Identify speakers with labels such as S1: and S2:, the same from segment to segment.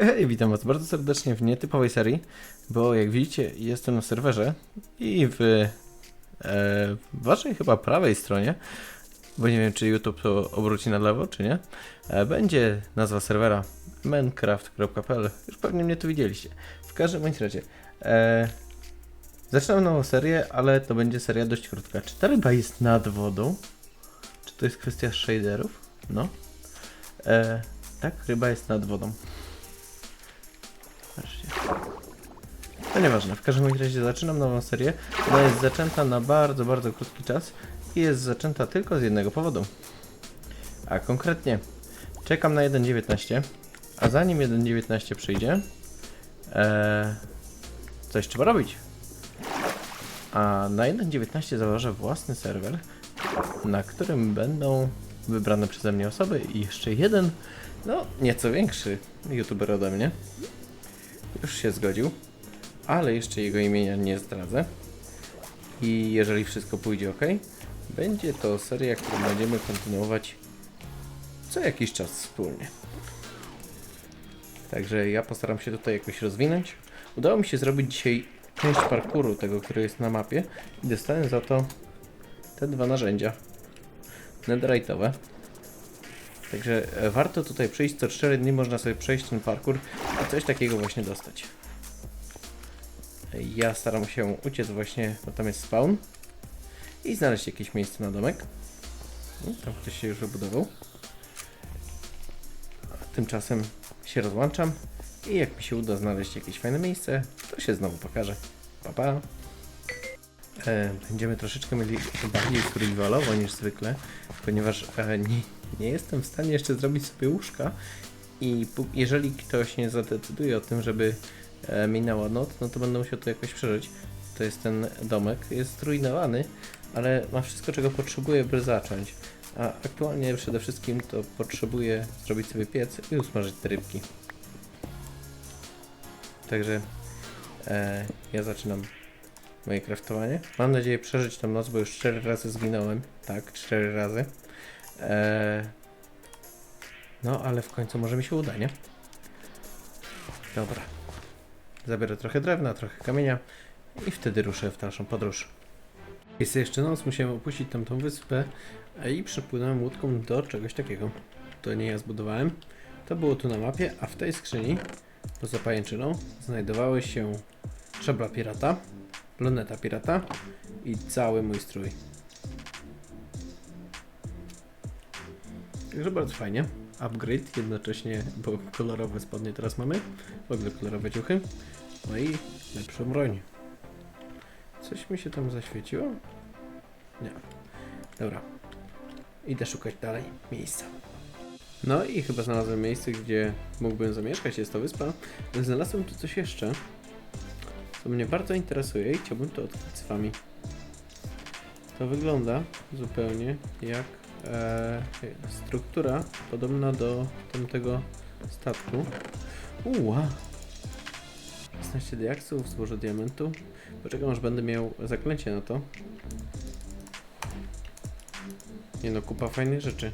S1: Hej, witam was bardzo serdecznie w nietypowej serii, bo jak widzicie jestem na serwerze i w e, waszej chyba prawej stronie, bo nie wiem czy YouTube to obróci na lewo czy nie, e, będzie nazwa serwera minecraft.pl, już pewnie mnie tu widzieliście. W każdym bądź razie, e, zaczynam nową serię, ale to będzie seria dość krótka. Czy ta ryba jest nad wodą? Czy to jest kwestia shaderów? No. E, tak, ryba jest nad wodą. Patrzcie. To nieważne, w każdym razie zaczynam nową serię. Ona jest zaczęta na bardzo, bardzo krótki czas i jest zaczęta tylko z jednego powodu. A konkretnie czekam na 1.19, a zanim 1.19 przyjdzie, e, coś trzeba robić. A na 1.19 założę własny serwer, na którym będą wybrane przeze mnie osoby i jeszcze jeden, no nieco większy youtuber ode mnie. Już się zgodził, ale jeszcze jego imienia nie zdradzę. I jeżeli wszystko pójdzie ok, będzie to seria, którą będziemy kontynuować co jakiś czas wspólnie. Także ja postaram się tutaj jakoś rozwinąć. Udało mi się zrobić dzisiaj część parkuru tego, który jest na mapie i dostałem za to te dwa narzędzia netherite'owe. Także e, warto tutaj przyjść, co 4 dni można sobie przejść ten parkour i coś takiego właśnie dostać. Ja staram się uciec właśnie, bo tam jest spawn i znaleźć jakieś miejsce na domek. No, Tam ktoś się już wybudował. A Tymczasem się rozłączam i jak mi się uda znaleźć jakieś fajne miejsce, to się znowu pokażę. Pa, pa. E, będziemy troszeczkę mieli bardziej survivalowo niż zwykle, ponieważ e, nie, nie jestem w stanie jeszcze zrobić sobie łóżka i jeżeli ktoś nie zadecyduje o tym, żeby e, minęła noc, no to będę musiał to jakoś przeżyć. To jest ten domek, jest zrujnowany, ale ma wszystko czego potrzebuję, by zacząć. A aktualnie przede wszystkim to potrzebuję zrobić sobie piec i usmażyć te rybki. Także e, ja zaczynam moje kraftowanie. Mam nadzieję przeżyć tą noc, bo już 4 razy zginąłem. Tak, 4 razy. Eee, no, ale w końcu może mi się uda, nie? Dobra. Zabiorę trochę drewna, trochę kamienia i wtedy ruszę w dalszą podróż. Jest jeszcze noc, musiałem opuścić tamtą wyspę i przypłynąłem łódką do czegoś takiego. To nie ja zbudowałem. To było tu na mapie, a w tej skrzyni, poza pajęczyną, znajdowały się trzeba pirata, luneta pirata i cały mój strój. Także bardzo fajnie. Upgrade jednocześnie, bo kolorowe spodnie teraz mamy. W ogóle kolorowe ciuchy. No i lepszą broń. Coś mi się tam zaświeciło? Nie. Dobra. Idę szukać dalej miejsca. No i chyba znalazłem miejsce, gdzie mógłbym zamieszkać. Jest to wyspa. Znalazłem tu coś jeszcze, co mnie bardzo interesuje i chciałbym to odkryć z wami. To wygląda zupełnie jak e, struktura podobna do tamtego statku. Uła! 16 diaksów, złożę diamentu. Poczekam aż będę miał zaklęcie na to. Nie no, kupa fajnych rzeczy.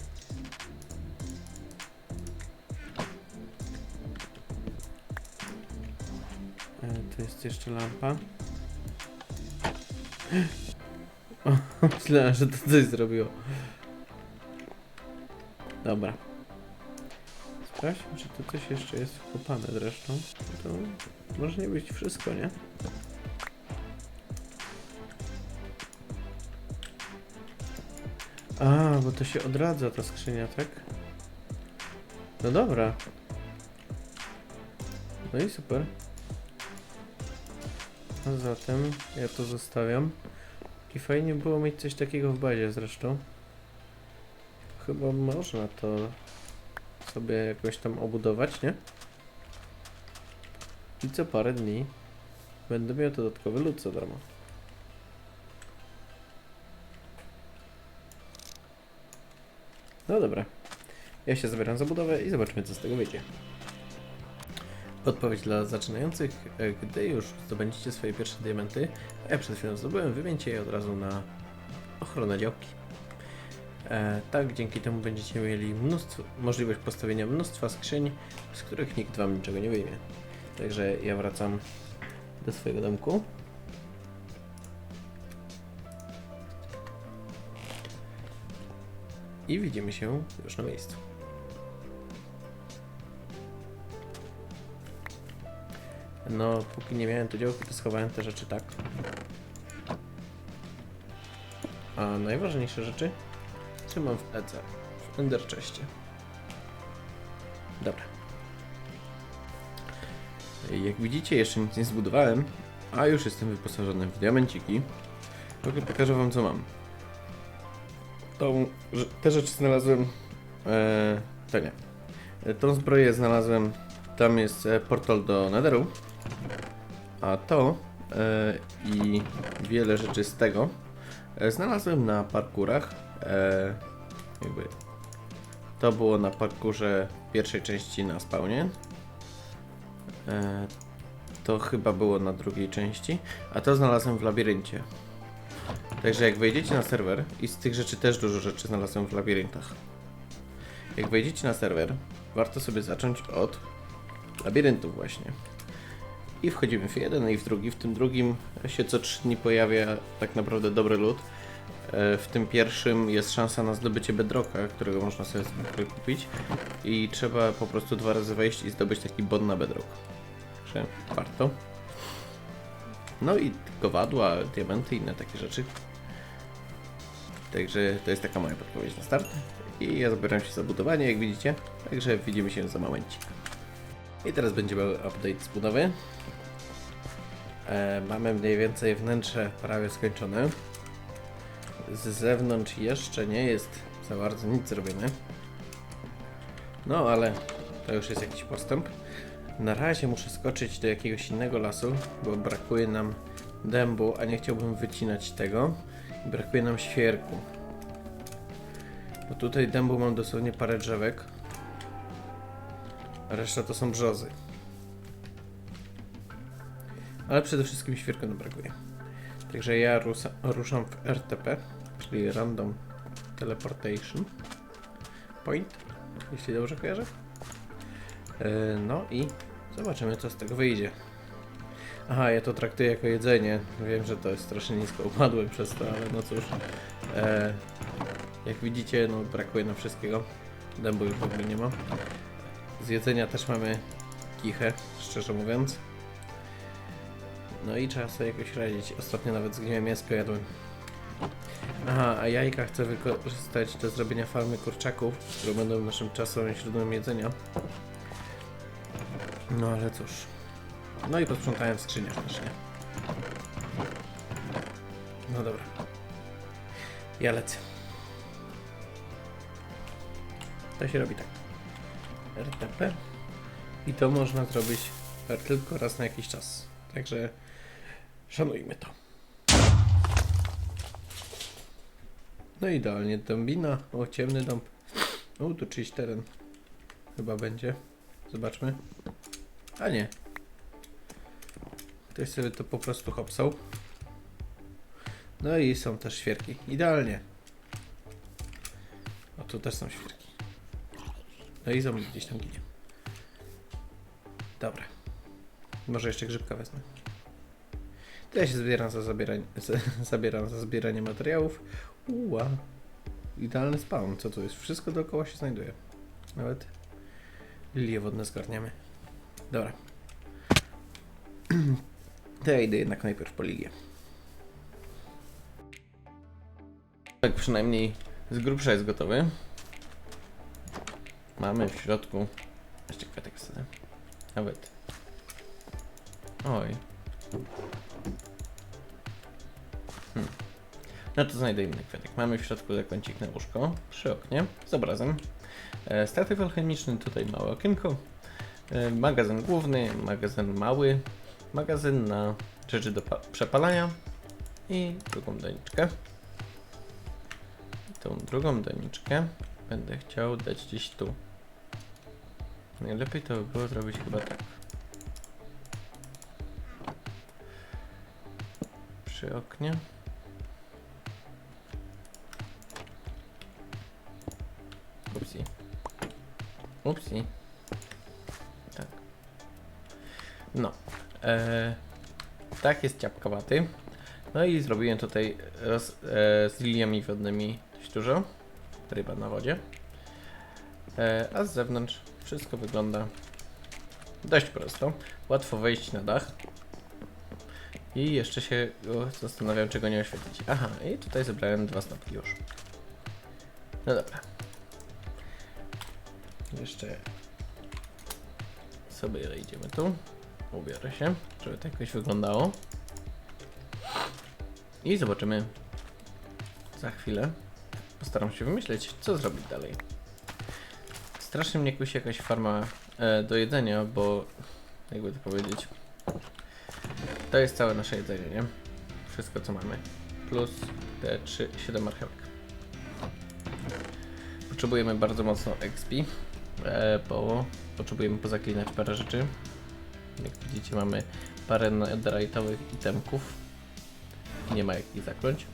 S1: E, tu jest jeszcze lampa. O, myślałem, że to coś zrobiło. Dobra. Sprawdźmy, czy tu coś jeszcze jest wkopane zresztą. To może nie być wszystko, nie? A, bo to się odradza ta skrzynia, tak? No dobra. No i super. A zatem ja to zostawiam. I fajnie było mieć coś takiego w bazie zresztą. Chyba można to sobie jakoś tam obudować, nie? I co parę dni będę miał dodatkowy lód za darmo. No dobra. Ja się zabieram za budowę i zobaczymy co z tego wyjdzie. Odpowiedź dla zaczynających. e, Gdy już zdobędziecie swoje pierwsze diamenty, a ja przed chwilą zdobyłem, wymieńcie je od razu na ochronę działki. E, tak, dzięki temu będziecie mieli mnóstwo, możliwość postawienia mnóstwa skrzyń, z których nikt wam niczego nie wyjmie. Także ja wracam do swojego domku. I widzimy się już na miejscu. No, póki nie miałem tu działki, to schowałem te rzeczy tak. A najważniejsze rzeczy trzymam w EC, w Ender Chestie. Dobra. Jak widzicie, jeszcze nic nie zbudowałem, a już jestem wyposażony w diamenciki. Ogóle pokażę wam co mam. Tą, te rzeczy znalazłem. E, to nie. E, Tą zbroję znalazłem. Tam jest e, portal do Netheru. A to e, i wiele rzeczy z tego e, znalazłem na parkurach. E, jakby to było na parkurze pierwszej części na spawnie. E, to chyba było na drugiej części. A to znalazłem w labiryncie. Także jak wejdziecie na serwer, i z tych rzeczy też dużo rzeczy znalazłem w labiryntach. Jak wejdziecie na serwer, warto sobie zacząć od labiryntów właśnie. I wchodzimy w jeden i w drugi. W tym drugim się co 3 dni pojawia tak naprawdę dobry lód. W tym pierwszym jest szansa na zdobycie bedrocka, którego można sobie kupić. I trzeba po prostu dwa razy wejść i zdobyć taki bon na bedrock. Także warto. No i kowadła, diamenty i inne takie rzeczy. Także to jest taka moja podpowiedź na start. I ja zabieram się za budowanie, jak widzicie. Także widzimy się za momencik. I teraz będzie mały update z budowy. E, mamy mniej więcej wnętrze prawie skończone. Z zewnątrz jeszcze nie jest za bardzo nic zrobione. No ale to już jest jakiś postęp. Na razie muszę skoczyć do jakiegoś innego lasu, bo brakuje nam dębu, a nie chciałbym wycinać tego. Brakuje nam świerku. Bo tutaj dębu mam dosłownie parę drzewek. A reszta to są brzozy. Ale przede wszystkim świerku nam brakuje. Także ja rusa, ruszam w RTP, czyli Random Teleportation Point, jeśli dobrze kojarzę. E, No i zobaczymy co z tego wyjdzie. Aha, ja to traktuję jako jedzenie. Wiem, że to jest strasznie nisko upadłe przez to, ale no cóż. E, jak widzicie, no brakuje nam wszystkiego. Dębu już w ogóle nie ma. Z jedzenia też mamy kichę, szczerze mówiąc. No i trzeba sobie jakoś radzić. Ostatnio nawet zgniłe mięsko jadłem. Aha, a jajka chcę wykorzystać do zrobienia farmy kurczaków, które będą naszym czasowym źródłem jedzenia. No ale cóż. No i posprzątałem w skrzyniach też, nie? No dobra. Ja lecę. To się robi tak. RTP. I to można zrobić tylko raz na jakiś czas. Także szanujmy to. No idealnie, dębina. O, ciemny dąb. O, tu czyjś teren. Chyba będzie. Zobaczmy. A nie. Ktoś sobie to po prostu hopsał. No i są też świerki. Idealnie. O, tu też są świerki. No i zombie gdzieś tam ginie. Dobra. Może jeszcze grzybka wezmę. Ja się zbieram za zabieranie, zabieram za zbieranie materiałów. Uła. Idealny spawn. Co tu jest? Wszystko dookoła się znajduje. Nawet lilie wodne zgarniamy. Dobra. To ja idę jednak najpierw po lilię. Tak przynajmniej z grubsza jest gotowy. Mamy w środku jeszcze kwiatek wsadzę. Nawet. Oj. No to znajdę inny kwiatek. Mamy w środku zakącik na łóżko przy oknie z obrazem. E, statyw alchemiczny, tutaj małe okienko. E, magazyn główny, magazyn mały, magazyn na rzeczy do pa- przepalania i drugą doniczkę. Tą drugą doniczkę będę chciał dać gdzieś tu. Najlepiej to by było zrobić chyba tak. Przy oknie. Upsi. Tak. No. E, tak jest ciapkowaty. No i zrobiłem tutaj roz, e, z liliami wodnymi dość dużo. Ryba na wodzie. E, a z zewnątrz wszystko wygląda dość prosto. Łatwo wejść na dach. I jeszcze się zastanawiam, czego nie oświetlić. Aha, i tutaj zebrałem dwa snopki już. No dobra. Jeszcze sobie idziemy tu. Ubiorę się, żeby to jakoś wyglądało. I zobaczymy za chwilę. Postaram się wymyśleć, co zrobić dalej. Strasznie mnie kusi jakaś farma e, do jedzenia, bo jakby to powiedzieć, to jest całe nasze jedzenie, nie? Wszystko co mamy. Plus te 3, 7 marchewek. Potrzebujemy bardzo mocno XP, bo potrzebujemy pozaklinać parę rzeczy. Jak widzicie mamy parę netherite'owych itemków. Nie ma jak ich zakląć.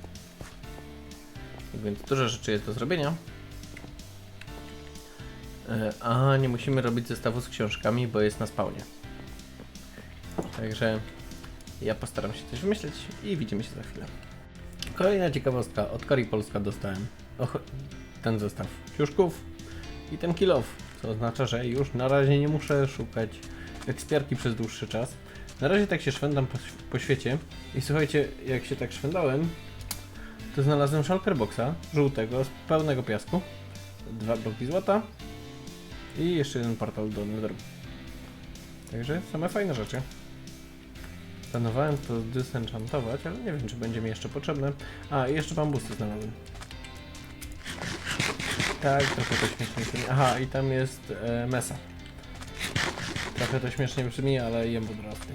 S1: Więc dużo rzeczy jest do zrobienia. E, A nie musimy robić zestawu z książkami, bo jest na spawnie. Także ja postaram się coś wymyśleć i widzimy się za chwilę. Kolejna ciekawostka. Od Kori Polska dostałem och, ten zestaw ciuszków i ten kill off, co oznacza, że już na razie nie muszę szukać ekspiarki przez dłuższy czas. Na razie tak się szwendam po, po świecie i słuchajcie, jak się tak szwendałem, to znalazłem shulker boxa żółtego z pełnego piasku, dwa bloki złota i jeszcze jeden portal do Netheru. Także same fajne rzeczy. Planowałem to dysenchantować, ale nie wiem, czy będzie mi jeszcze potrzebne. A, i jeszcze bambusy znalazłem. Tak, trochę to śmiesznie brzmi. Aha, i tam jest e, mesa. Trochę to śmiesznie brzmi, ale jem wodorosty.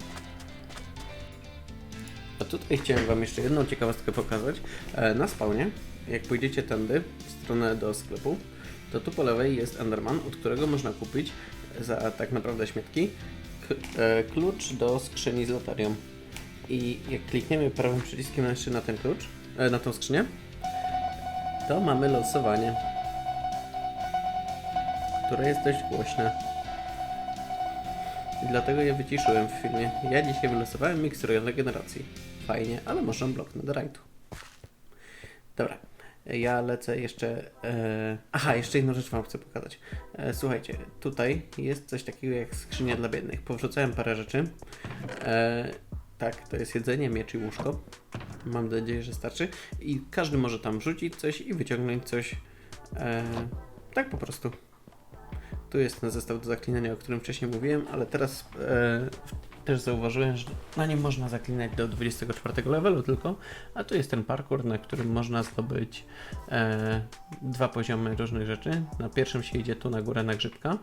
S1: A tutaj chciałem Wam jeszcze jedną ciekawostkę pokazać. E, na spawnie, jak pójdziecie tędy, w stronę do sklepu, to tu po lewej jest Enderman, od którego można kupić za tak naprawdę śmietki k- e, klucz do skrzyni z loterią. I jak klikniemy prawym przyciskiem jeszcze na ten klucz, e, na tą skrzynię, to mamy losowanie, które jest dość głośne. I dlatego je wyciszyłem w filmie. Ja dzisiaj wylosowałem miksturę regeneracji. Fajnie, ale można blok netherite'u. Dobra, ja lecę jeszcze. E... Aha, jeszcze jedną rzecz Wam chcę pokazać. E, słuchajcie, tutaj jest coś takiego jak skrzynia dla biednych. Powrzucałem parę rzeczy. E... Tak, to jest jedzenie, miecz i łóżko. Mam nadzieję, że starczy. I każdy może tam wrzucić coś i wyciągnąć coś. E... Tak po prostu. Tu jest ten zestaw do zaklinania, o którym wcześniej mówiłem, ale teraz e, też zauważyłem, że na nim można zaklinać do 24 levelu tylko, a tu jest ten parkour, na którym można zdobyć e, dwa poziomy różnych rzeczy. Na pierwszym się idzie tu na górę na grzybka,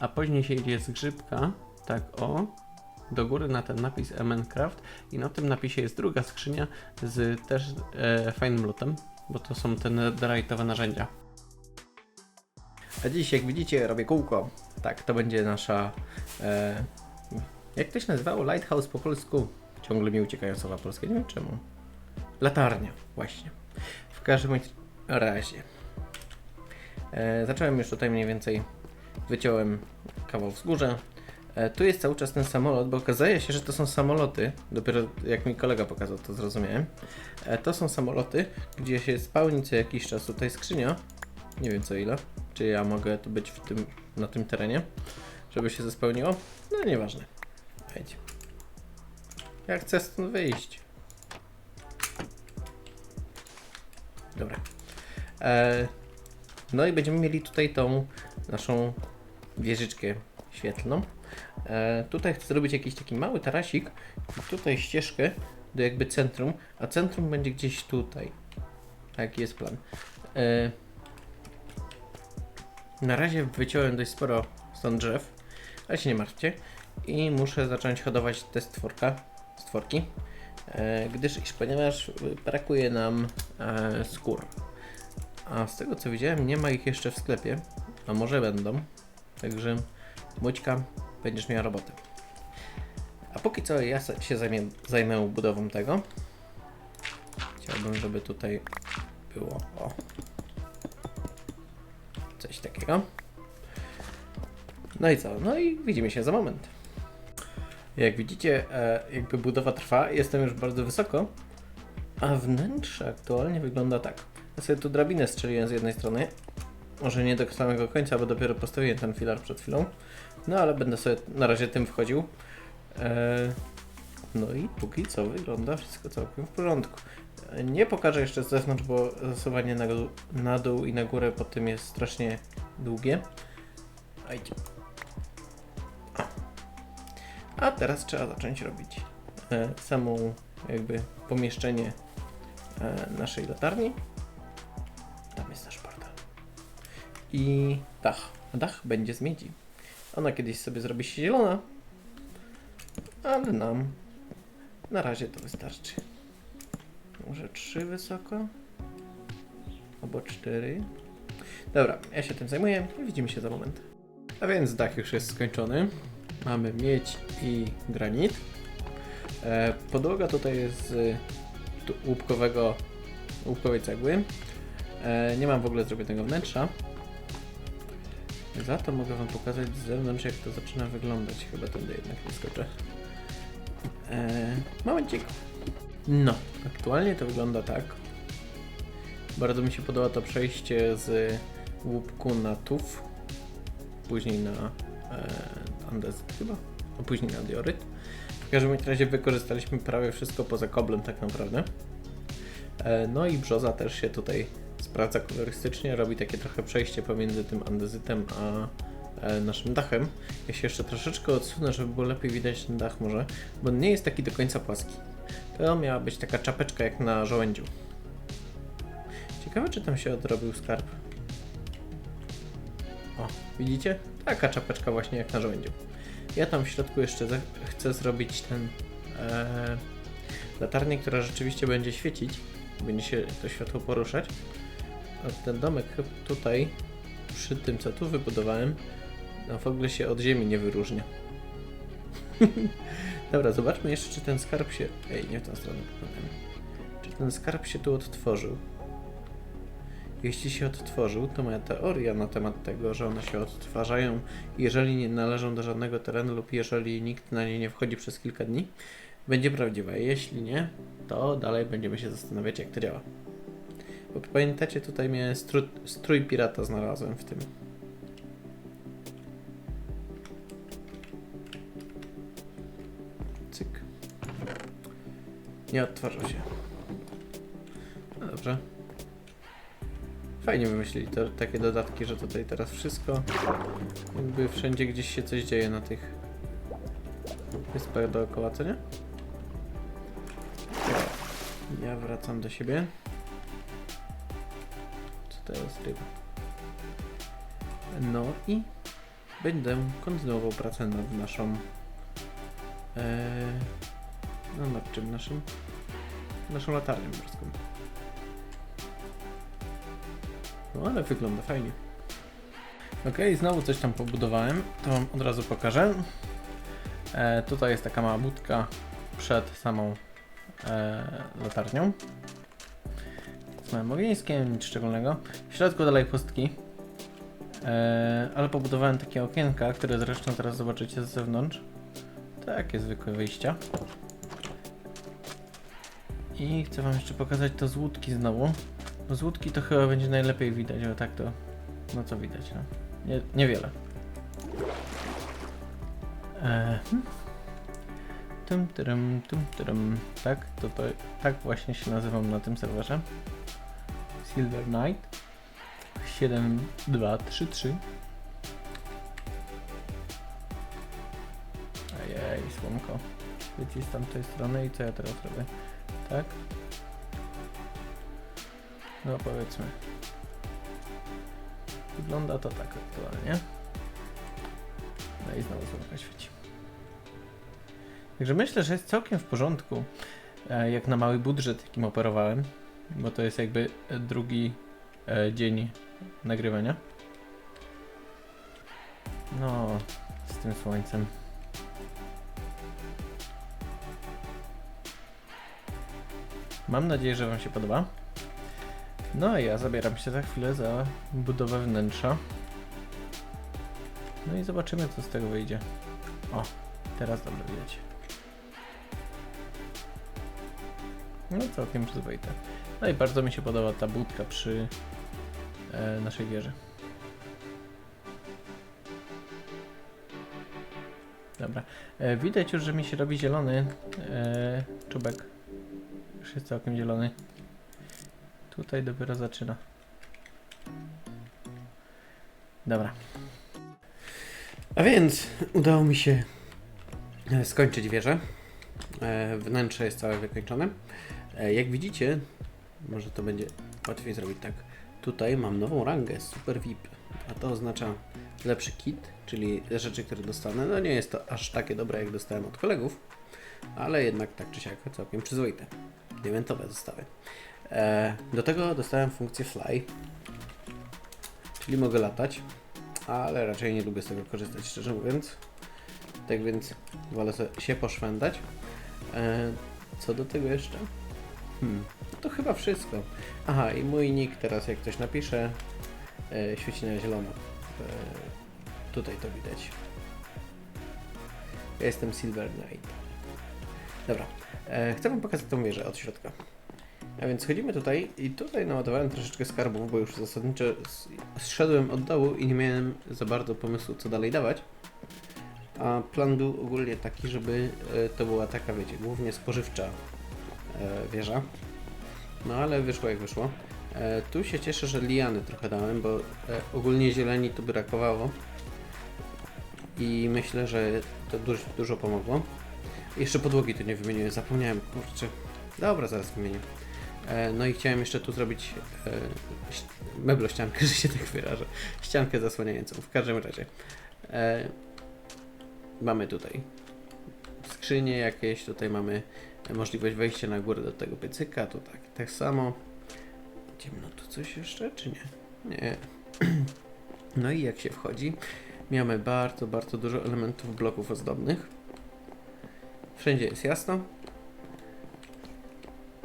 S1: a później się idzie z grzybka, tak o, do góry na ten napis Minecraft i na tym napisie jest druga skrzynia z też e, fajnym lutem, bo to są te netherite'owe narzędzia. A dziś, jak widzicie, robię kółko. Tak, to będzie nasza. E, jak to się nazywało? Lighthouse po polsku. Ciągle mi uciekają słowa polskie, nie wiem czemu. Latarnia, właśnie. W każdym razie. E, zacząłem już tutaj mniej więcej. Wyciąłem kawał wzgórza. E, tu jest cały czas ten samolot, bo okazuje się, że to są samoloty. Dopiero jak mi kolega pokazał, to zrozumiałem. E, to są samoloty, gdzie się spełni co jakiś czas tutaj skrzynia. Nie wiem co ile. Czy ja mogę tu być w tym, na tym terenie, żeby się zespełniło? No nieważne. Wejdź. Ja chcę stąd wyjść. Dobra. E, no i będziemy mieli tutaj tą naszą wieżyczkę świetlną. E, tutaj chcę zrobić jakiś taki mały tarasik i tutaj ścieżkę do jakby centrum, a centrum będzie gdzieś tutaj. Taki jest plan. E, na razie wyciąłem dość sporo stąd drzew, ale się nie martwcie. I muszę zacząć hodować te stworka, stworki, e, gdyż iż ponieważ brakuje nam e, skór. A z tego co widziałem, nie ma ich jeszcze w sklepie, a może będą. Także Mućka, będziesz miała robotę. A póki co ja się zajmę, zajmę budową tego. Chciałbym, żeby tutaj było o, coś takiego. No i co? No i widzimy się za moment. Jak widzicie, e, jakby budowa trwa, jestem już bardzo wysoko, a wnętrze aktualnie wygląda tak. Ja sobie tu drabinę strzeliłem z jednej strony, może nie do samego końca, bo dopiero postawiłem ten filar przed chwilą, no ale będę sobie na razie tym wchodził. E, no i póki co wygląda wszystko całkiem w porządku. Nie pokażę jeszcze z zewnątrz, bo zasuwanie na, na dół i na górę pod tym jest strasznie długie. A idzie. O. A teraz trzeba zacząć robić e, samą jakby pomieszczenie e, naszej latarni. Tam jest nasz portal. I dach. Dach będzie z miedzi. Ona kiedyś sobie zrobi się zielona, ale nam na razie to wystarczy. Może trzy wysoko? Albo cztery? Dobra, ja się tym zajmuję i widzimy się za moment. A więc dach już jest skończony. Mamy miedź i granit. E, podłoga tutaj jest z łupkowego, łupkowej cegły. E, nie mam w ogóle zrobionego wnętrza. Za to mogę wam pokazać z zewnątrz jak to zaczyna wyglądać. Chyba tędy jednak nie skoczę. E, momencik. No, aktualnie to wygląda tak. Bardzo mi się podoba to przejście z łupku na tuf, później na e, andezyt chyba, a później na dioryt. W każdym razie wykorzystaliśmy prawie wszystko poza koblem tak naprawdę. E, no i brzoza też się tutaj sprawdza kolorystycznie, robi takie trochę przejście pomiędzy tym andezytem a e, naszym dachem. Ja się jeszcze troszeczkę odsunę, żeby było lepiej widać ten dach może, bo nie jest taki do końca płaski. To miała być taka czapeczka jak na żołędziu. Ciekawe, czy tam się odrobił skarb. O, widzicie? Taka czapeczka właśnie jak na żołędziu. Ja tam w środku jeszcze chcę zrobić ten e, latarnię, która rzeczywiście będzie świecić. Będzie się to światło poruszać. A ten domek tutaj, przy tym co tu wybudowałem, no w ogóle się od ziemi nie wyróżnia. Dobra, zobaczmy jeszcze, czy ten skarb się... Ej, nie w tą stronę. potem. Czy ten skarb się tu odtworzył? Jeśli się odtworzył, to moja teoria na temat tego, że one się odtwarzają, jeżeli nie należą do żadnego terenu lub jeżeli nikt na nie nie wchodzi przez kilka dni, będzie prawdziwa. Jeśli nie, to dalej będziemy się zastanawiać, jak to działa. Bo pamiętacie, tutaj strój, strój pirata znalazłem w tym. Nie odtwarzał się. No dobrze. Fajnie wymyślili to, takie dodatki, że tutaj teraz wszystko jakby wszędzie gdzieś się coś dzieje na tych wyspach dookoła, co nie? Ja wracam do siebie. Co to jest ryba? No i będę kontynuował pracę nad naszą e, no nad czym naszym naszą latarnią morską. No ale wygląda fajnie. Ok, znowu coś tam pobudowałem, to wam od razu pokażę. E, tutaj jest taka mała budka przed samą e, latarnią. Z małym ogniskiem, nic szczególnego. W środku dalej pustki. E, ale pobudowałem takie okienka, które zresztą teraz zobaczycie z zewnątrz. Takie zwykłe wyjścia. I chcę wam jeszcze pokazać to z łódki znowu. Bo z łódki to chyba będzie najlepiej widać, ale tak to... No co widać, no. Nie, niewiele. Eee. Tum, tyrym, tum, tyrym. Tak, to, to tak właśnie się nazywam na tym serwerze. Silver Knight 7233 Ojej, słomko. Leci z tamtej strony i co ja teraz robię? Tak? No powiedzmy. Wygląda to tak aktualnie. No i znowu słonko świeci. Także myślę, że jest całkiem w porządku, e, jak na mały budżet, jakim operowałem, bo to jest jakby e, drugi e, dzień nagrywania. No, z tym słońcem. Mam nadzieję, że Wam się podoba. No a ja zabieram się za chwilę za budowę wnętrza. No i zobaczymy, co z tego wyjdzie. O, teraz dobrze widać. No całkiem przyzwoite. No i bardzo mi się podoba ta budka przy e, naszej wieży. Dobra. E, widać już, że mi się robi zielony e, czubek. Już jest całkiem zielony. Tutaj dopiero zaczyna. Dobra. A więc udało mi się e, skończyć wieżę. E, Wnętrze jest całe wykończone. E, Jak widzicie, może to będzie łatwiej zrobić tak. Tutaj mam nową rangę, Super VIP, a to oznacza lepszy kit, czyli rzeczy, które dostanę. No nie jest to aż takie dobre, jak dostałem od kolegów, ale jednak tak czy siak całkiem przyzwoite. Diamentowe zestawy. E, Do tego dostałem funkcję Fly, czyli mogę latać, ale raczej nie lubię z tego korzystać, szczerze mówiąc. Tak więc wolę się poszwędać. E, Co do tego jeszcze? Hmm, to chyba wszystko. Aha, i mój nick teraz, jak ktoś napisze, e, świeci na zielono. E, tutaj to widać. Ja jestem Silver Knight. Dobra, chcę Wam pokazać tą wieżę od środka. A więc chodzimy tutaj i tutaj naładowałem troszeczkę skarbów, bo już zasadniczo zszedłem od dołu i nie miałem za bardzo pomysłu, co dalej dawać. A plan był ogólnie taki, żeby e, to była taka, wiecie, głównie spożywcza e, wieża. No ale wyszło jak wyszło. E, tu się cieszę, że liany trochę dałem, bo e, ogólnie zieleni tu brakowało. I myślę, że to dużo, dużo pomogło. Jeszcze podłogi tu nie wymieniłem, zapomniałem, kurczę. Dobra, zaraz wymienię. E, no i chciałem jeszcze tu zrobić e, meblościankę, że się tak wyrażę. Ściankę zasłaniającą. W każdym razie. E, mamy tutaj skrzynie jakieś, tutaj mamy możliwość wejścia na górę do tego piecyka, to tak, tak samo. Ciemno tu coś jeszcze, czy nie? Nie. No i jak się wchodzi, mamy bardzo, bardzo dużo elementów bloków ozdobnych. Wszędzie jest jasno.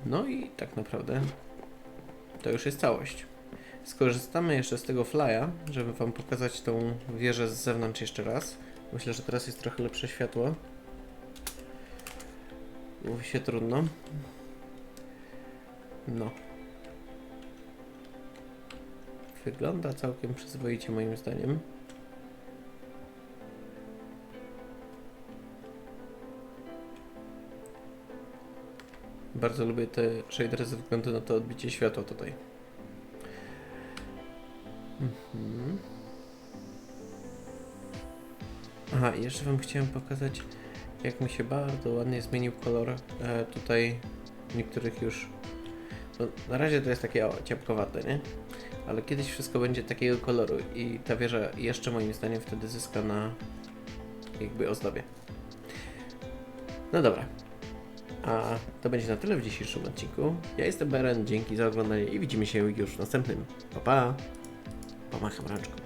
S1: No i tak naprawdę to już jest całość. Skorzystamy jeszcze z tego flya, żeby Wam pokazać tą wieżę z zewnątrz jeszcze raz. Myślę, że teraz jest trochę lepsze światło. Mówi się trudno. No. Wygląda całkiem przyzwoicie moim zdaniem. Bardzo lubię te shadery ze względu na to odbicie światła tutaj. Mhm. Aha, jeszcze Wam chciałem pokazać, jak mi się bardzo ładnie zmienił kolor e, tutaj niektórych już. No, na razie to jest takie o, ciepkowate, nie? Ale kiedyś wszystko będzie takiego koloru i ta wieża jeszcze moim zdaniem wtedy zyska na jakby ozdobie. No dobra. A to będzie na tyle w dzisiejszym odcinku. Ja jestem Beren, dzięki za oglądanie i widzimy się już w następnym. Pa pa! Pomacham rączką.